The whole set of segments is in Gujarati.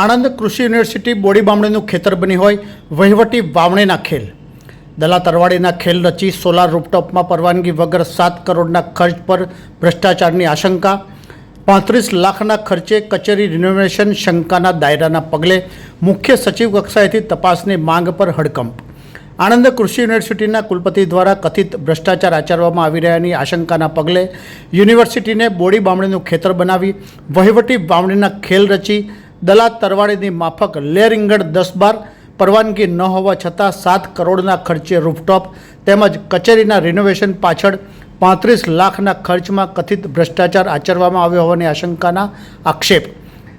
આણંદ કૃષિ યુનિવર્સિટી બોડી બામણીનું ખેતર બની હોય, વહીવટી વાવણીના ખેલ. દલા તરવાડીના ખેલ રચી સોલાર રૂપટોપમાં પરવાનગી વગર સાત કરોડના ખર્ચ પર ભ્રષ્ટાચારની આશંકા. પાંત્રીસ લાખના ખર્ચે કચેરી રિનોવેશન શંકાના દાયરાના પગલે મુખ્ય સચિવ કક્ષાએથી તપાસની માંગ પર હડકંપ. આણંદ કૃષિ યુનિવર્સિટીના કુલપતિ દ્વારા કથિત ભ્રષ્ટાચાર આચરવામાં આવી રહ્યાની આશંકાના પગલે યુનિવર્સિટીને બોડી બામણીનું ખેતર બનાવી વહીવટી વાવણીના ખેલ રચી દલા તરવાડીની માફક લેરિંગણ દસ બાર, પરવાનગી ન હોવા છતાં સાત કરોડના ખર્ચે રૂફટોપ તેમજ કચેરીના રિનોવેશન પાછળ પાંત્રીસ લાખના ખર્ચમાં કથિત ભ્રષ્ટાચાર આચરવામાં આવ્યો હોવાની આશંકાના આક્ષેપ.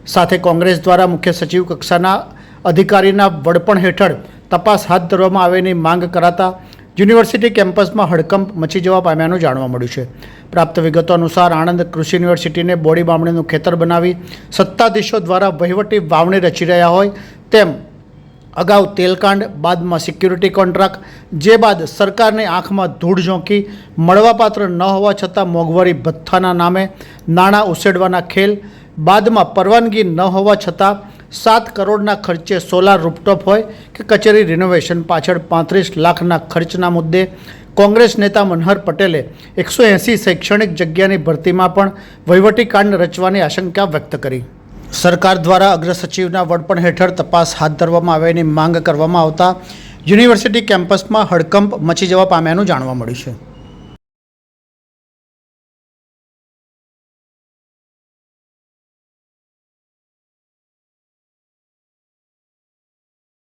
સાથે કોંગ્રેસ દ્વારા મુખ્ય સચિવ કક્ષાના અધિકારીના વડપણ હેઠળ તપાસ હાથ ધરવામાં આવેની માંગ કરાતા યુનિવર્સિટી કેમ્પસમાં હડકંપ મચી જવા પામ્યાનું જાણવા મળ્યું છે. પ્રાપ્ત વિગતો અનુસાર આણંદ કૃષિ યુનિવર્સિટીને બોડી બામણીનું ખેતર બનાવી સત્તાધીશો દ્વારા વહીવટી વાવણી રચી રહ્યા હોય તેમ અગાઉ તેલકાંડ, બાદમાં સિક્યુરિટી કોન્ટ્રાક્ટ, જે બાદ સરકારની આંખમાં ધૂળ ઝોંકી, મળવાપાત્ર ન હોવા છતાં મોંઘવારી ભથ્થાના નામે નાણાં ઉછેડવાના ખેલ, બાદમાં પરવાનગી ન હોવા છતાં સાત કરોડના ખર્ચે સોલાર રૂપટોપ હોય કે કચેરી રિનોવેશન પાછળ પાંત્રીસ લાખના ખર્ચના મુદ્દે કોંગ્રેસ નેતા મનહર પટેલે એકસો એંસી શૈક્ષણિક જગ્યાની ભરતીમાં પણ વહીવટીકાંડ રચવાની આશંકા વ્યક્ત કરી. સરકાર દ્વારા અગ્રસચિવના વડપણ હેઠળ તપાસ હાથ ધરવામાં આવ્યાની માંગ કરવામાં આવતા યુનિવર્સિટી કેમ્પસમાં હડકંપ મચી જવા પામ્યાનું જાણવા મળ્યું છે.